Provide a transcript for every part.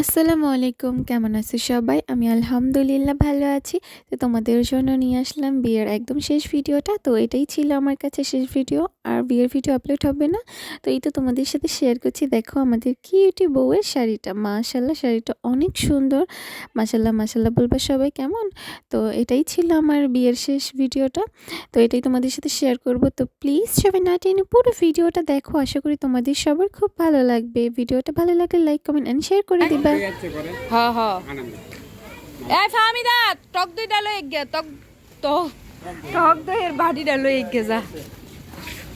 আসসালামু আলাইকুম, কেমন আছো সবাই? আমি আলহামদুলিল্লাহ ভালো আছি। তো তোমাদের জন্য নিয়ে আসলাম বিয়ের একদম শেষ ভিডিওটা। তো এটাই ছিল আমার কাছে শেষ ভিডিও। আর বিয়ের ভিডিও আপলোড হবে না। তো এই তো তোমাদের সাথে শেয়ার করছি। দেখো আমাদের কিউটি বউয়ের শাড়িটা। মাশাল্লাহ শাড়িটা অনেক সুন্দর। মাশাল্লাহ মাশাল্লাহ বলবে সবাই কেমন? তো এটাই ছিল আমার বিয়ের শেষ ভিডিওটা তো এটাই তোমাদের সাথে শেয়ার করব। তো প্লিজ সবাই না টেনে পুরো ভিডিওটা দেখো। আশা করি তোমাদের সবার খুব ভালো লাগবে। ভিডিওটা ভালো লাগলে লাইক কমেন্ট অ্যান্ড শেয়ার করে দিবা। হ হ। এই ফাহমিদা টক দই ডালো এক গে টক তো টক দইয়ের বাড়ি ডালো এক গে যা।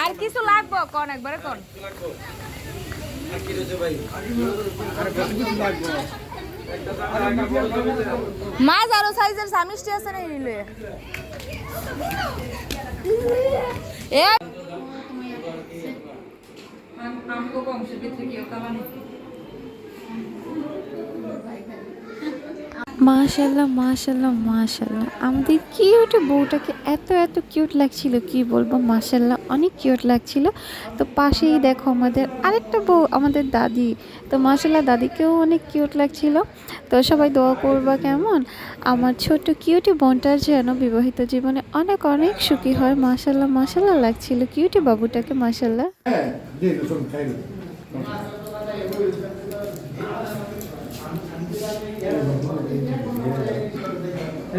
আর কিছু লাগবো? কোন একবারে কোন? মাছ আরও সাইজের সামিষ্টি আছে না নিলে এ আমগো বংশের ভিতরে মাশাল্লাহ মাশাল্লাহ মাশাল্লাহ আমাদের কিউট বউটাকে এত এত কিউট লাগছিল, কি বলব? মাশাল্লাহ অনেক কিউট লাগছিল। তো পাশেই দেখো আমাদের আরেকটা বউ, আমাদের দাদি। তো মাশাল্লাহ দাদিকেও অনেক কিউট লাগছিল। তো সবাই দোয়া করবা কেমন? আমার ছোট্ট কিউটি বোনটার যেন বিবাহিত জীবনে অনেক অনেক সুখী হয়। মাশাল্লাহ মাশাল্লাহ লাগছিল কিউটি বাবুটাকে মাশাল্লাহ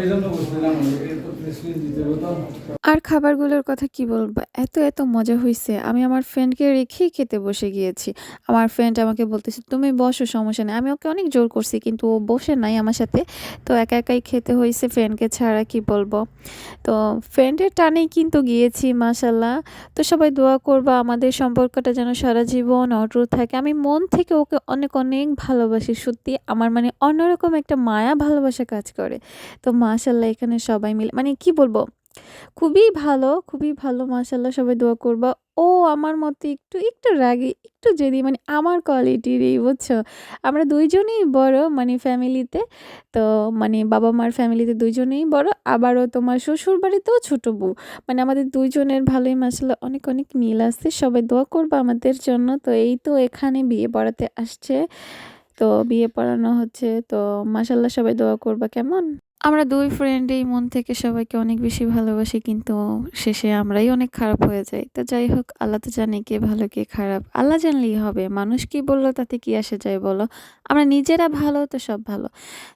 সেই জন্য বসছিলাম একটু প্রেস দিতে হতো আর খাবারগুলোর কথা কি বলব? এত এত মজা হয়েছে আমি আমার ফ্রেন্ডকে রেখেই খেতে বসে গিয়েছি। আমার ফ্রেন্ড আমাকে বলতেছে, তুমি বসো, সমস্যা নেই। আমি ওকে অনেক জোর করছি, কিন্তু ও বসে নাই আমার সাথে। তো একা একাই খেতে হয়েছে ফ্রেন্ডকে ছাড়া, কি বলব? তো ফ্রেন্ডের টানেই কিন্তু গিয়েছি মাসাল্লাহ তো সবাই দোয়া করবা, আমাদের সম্পর্কটা যেন সারা জীবন অটুট থাকে। আমি মন থেকে ওকে অনেক অনেক ভালোবাসি, সত্যি। আমার মানে অন্যরকম একটা মায়া, ভালোবাসা কাজ করে। তো মাশাল্লাহ এখানে সবাই মিলে মানে কি বলব? খুবই ভালো খুবই ভালো মাশাল্লাহ সবাই দোয়া করবা। ও আমার মতে একটু একটু রাগি, একটু জেদি মানে আমার কোয়ালিটির এই বুঝছ? আমরা দুইজনেই বড় মানে ফ্যামিলিতে, তো মানে বাবা মার ফ্যামিলিতে দুইজনেই বড়, আবারও তোমার শ্বশুর বাড়িতেও ছোট বউ। মানে আমাদের দুইজনের ভালোই মাসাল্লাহ অনেক অনেক মিল আছে, সবাই দোয়া করবা আমাদের জন্য। তো এই তো এখানে বিয়ে পড়াতে আসছে, তো বিয়ে পড়ানো হচ্ছে, তো মাসাল্লাহ সবাই দোয়া করবা, কেমন? আমরা দুই ফ্রেন্ডই মন থেকে সবাইকে অনেক বেশি ভালোবাসি, কিন্তু শেষে আমরাই অনেক খারাপ হয়ে যাই। তো যাই হোক, আল্লাহ তো জানে কে ভালো, কে খারাপ। আল্লাহ জানলেই হবে, মানুষ কি বলল, তাতে কি আসে যায় বলো? আমরা নিজেরা ভালো, তো সব ভালো।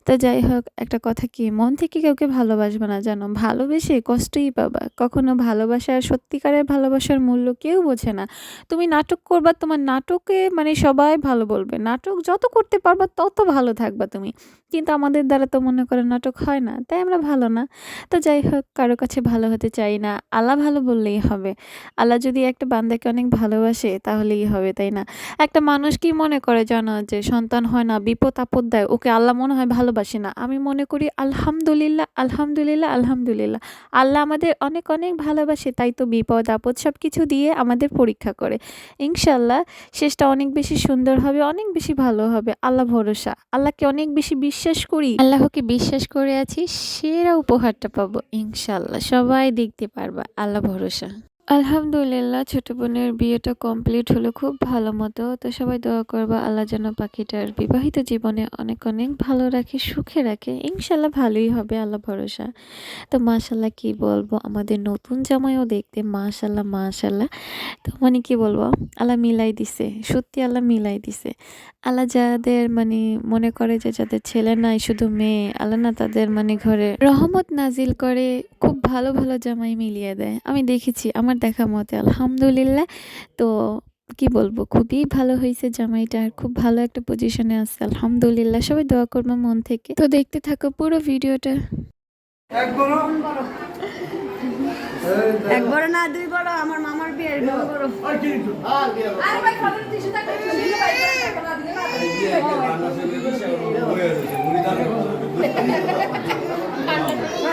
তো যাই হোক, একটা কথা কি, মন থেকে কাউকে ভালোবাসবে না, জানো? ভালোবেসে কষ্টই পাবা। কখনো ভালোবাসার সত্যিকারের ভালোবাসার মূল্য কেউ বোঝে না। তুমি নাটক করবা, তোমার নাটকে মানে সবাই ভালো বলবে। নাটক যত করতে পারবা, তত ভালো থাকবা তুমি। কিন্তু আমাদের দ্বারা তো মনে করে নাটক হয় না, তাই আমরা ভালো না। তো যাই হোক, কারও কাছে ভালো হতে চাই না, আল্লাহ ভালো বললেই হবে। আল্লাহ যদি একটা বান্দাকে অনেক ভালোবাসে, তাহলেই হবে, তাই না? একটা মানুষ কি মনে করে জানো যে সন্তান হয় না, বিপদ আপদ দেয়, ওকে আল্লাহ মনে হয় ভালোবাসে না। আমি মনে করি আলহামদুলিল্লাহ আলহামদুলিল্লাহ আলহামদুলিল্লাহ। আল্লাহ আমাদের অনেক অনেক ভালোবাসে, তাই তো বিপদ আপদ সব কিছু দিয়ে আমাদের পরীক্ষা করে। ইনশাল্লাহ শেষটা অনেক বেশি সুন্দর হবে, অনেক বেশি ভালো হবে। আল্লাহ ভরসা। আল্লাহকে অনেক বেশি বিশ্বাস করি। আল্লাহকে বিশ্বাস করে আছি সেরা উপহারটা পাবো ইনশাল্লাহ। সবাই দেখতে পারবা আল্লাহ ভরসা। আলহামদুলিল্লাহ, ছোট বোনের বিয়েটা কমপ্লিট হলো খুব ভালো মতো। তো সবাই দোয়া করবা আল্লাহ যেন পাখিটার বিবাহিত জীবনে অনেক অনেক ভালো রাখে, সুখে রাখে। ইনশাল্লাহ ভালোই হবে, আল্লাহ ভরসা। তো মাশাল্লাহ কি বলব, আমাদের নতুন জামাইও দেখতে মাশাল্লাহ মাশাল্লাহ। তো মানে কি বলব, আল্লাহ মিলাই দিছে, সত্যি আল্লাহ মিলাই দিছে। আল্লাহ যাদের মানে মনে করে যে যাদের ছেলে নাই, শুধু মেয়ে, আল্লাহ না তাদের মানে ঘরে রহমত নাজিল করে খুব ভালো ভালো জামাই মিলিয়ে দেয়। আমি দেখেছি, আমার দেখা মতে আলহামদুলিল্লাহ। তো কি বলব খুবই ভালো হয়েছে জামাইটা আর খুব ভালো একটা পজিশনে আছে আলহামদুলিল্লাহ। সবাই দোয়া করব মন থেকে। তো দেখতে থাকো পুরো ভিডিওটা। এক বড় না দুই বড় আমার মামার বিয়ে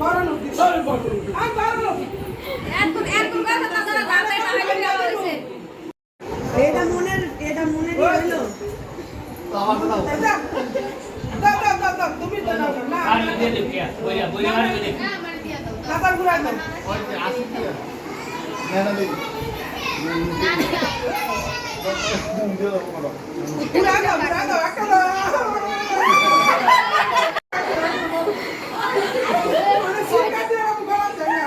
বড় আরে ভাই খাবার দিছে টাকা দিলে ভাই টাকা না না আমি বিয়ে কোটি টাকা করে বিয়ে যাবে আল্লাহ 20 টাকা 20 টাকা মাত্র দিতে হলে আমি কি রকম দিতেছ 20 টাকা না। এত এত কথা তারা দাঁড়ায় না হইলে দেওয়া হয়েছে এটা মনের এটা মনের হইল খাবার ঘুরাই দাও। ঘুরাই দাও ঘুরাই দাও একটা দাও। মানে শিক্ষা দিয়ে আমি ঘোরা যায় না।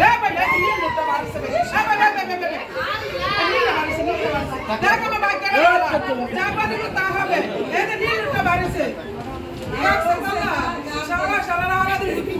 এ ভাই, এই নিয়ে নিতে পারছে ভাই। এ ভাই, এই, এই, এই, এই, এই। এই নিয়ে পারছে, নিয়ে পারছে। দেখো বাবা, কেন বাবা? যা পারি তা হবে। এই যে নিয়ে নিতে পারছে। দেখছ বাবা? শালা, শালারা ওরা দিছে কি মজা লাগে। এই, এই, এই, তুই কি দিবি?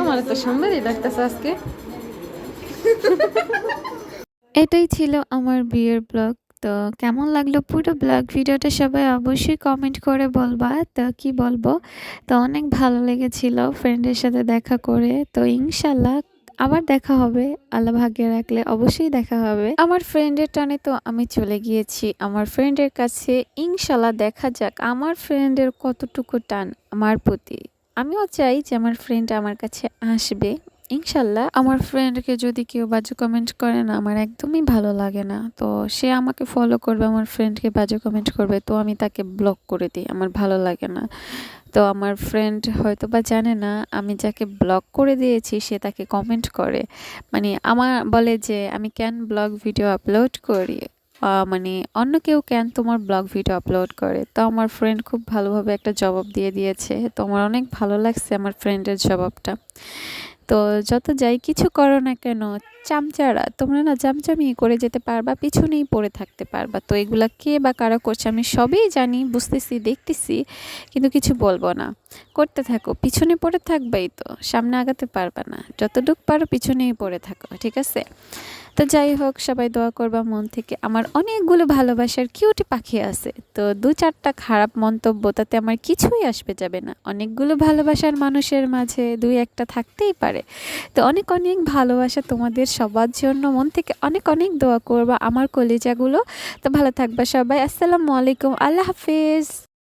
আমার তো সুন্দরই লাগতেছে আজকে। এটাই ছিল আমার বিয়ের ব্লগ। তো কেমন লাগল পুরো ব্লগ? ভিডিওটা সবাই অবশ্যই কমেন্ট করে বলবা তো কি বলব? তো অনেক ভালো লেগেছিল ফ্রেন্ডের সাথে দেখা করে। তো ইনশাল্লাহ আবার দেখা হবে। আল্লাহ ভাগ্যে রাখলে অবশ্যই দেখা হবে। আমার ফ্রেন্ডের টানে তো আমি চলে গিয়েছি। আমার ফ্রেন্ডের কাছে ইনশাল্লাহ দেখা যাক। আমার ফ্রেন্ডের কতটুকু টান? আমার প্রতি। আমিও চাই যে আমার ফ্রেন্ড আমার কাছে আসবে। ইনশাল্লাহ আমার ফ্রেন্ডকে যদি কেউ বাজে কমেন্ট করে না, আমার একদমই ভালো লাগে না। তো সে আমাকে ফলো করবে, আমার ফ্রেন্ডকে বাজে কমেন্ট করবে, তো আমি তাকে ব্লক করে দিই, আমার ভালো লাগে না। তো আমার ফ্রেন্ড হয়তো বা জানে না, আমি যাকে ব্লক করে দিয়েছি, সে তাকে কমেন্ট করে। মানে আমার বলে যে, আমি কেন ব্লগ ভিডিও আপলোড করি? মানে অন্য কেউ কেন তোমার ব্লগ ভিডিও আপলোড করে? তো আমার ফ্রেন্ড খুব ভালোভাবে একটা জবাব দিয়ে দিয়েছে। তো আমার অনেক ভালো লাগছে আমার ফ্রেন্ডের জবাবটা। তো যত যাই কিছু করো না কেন, চামচারা, তোমরা না চামচামি করে যেতে পারবা, পিছনেই পড়ে থাকতে পারবা। তো এগুলা কে বা কারা করছে আমি সবই জানি, বুঝতেছি, দেখতেছি, কিন্তু কিছু বলব না। করতে থাকো, পিছনে পড়ে থাকবেই তো, সামনে আগাতে পারবা না। যতটুক পারো পিছনেই পড়ে থাকো, ঠিক আছে? তো যাই হোক, সবাই দোয়া করবা মন থেকে। আমার অনেকগুলো ভালোবাসার কিউটি পাখি আছে। তো দু চারটা খারাপ মন্তব্য তাতে আমার কিছুই আসবে যাবে না। অনেকগুলো ভালোবাসার মানুষের মাঝে দুই একটা থাকতেই পারে। তো অনেক অনেক ভালোবাসা তোমাদের সবার জন্য। মন থেকে অনেক অনেক দোয়া করবা আমার কলিজাগুলো। তো ভালো থাকবা সবাই। আসসালামু আলাইকুম। আল্লাহ হাফিজ।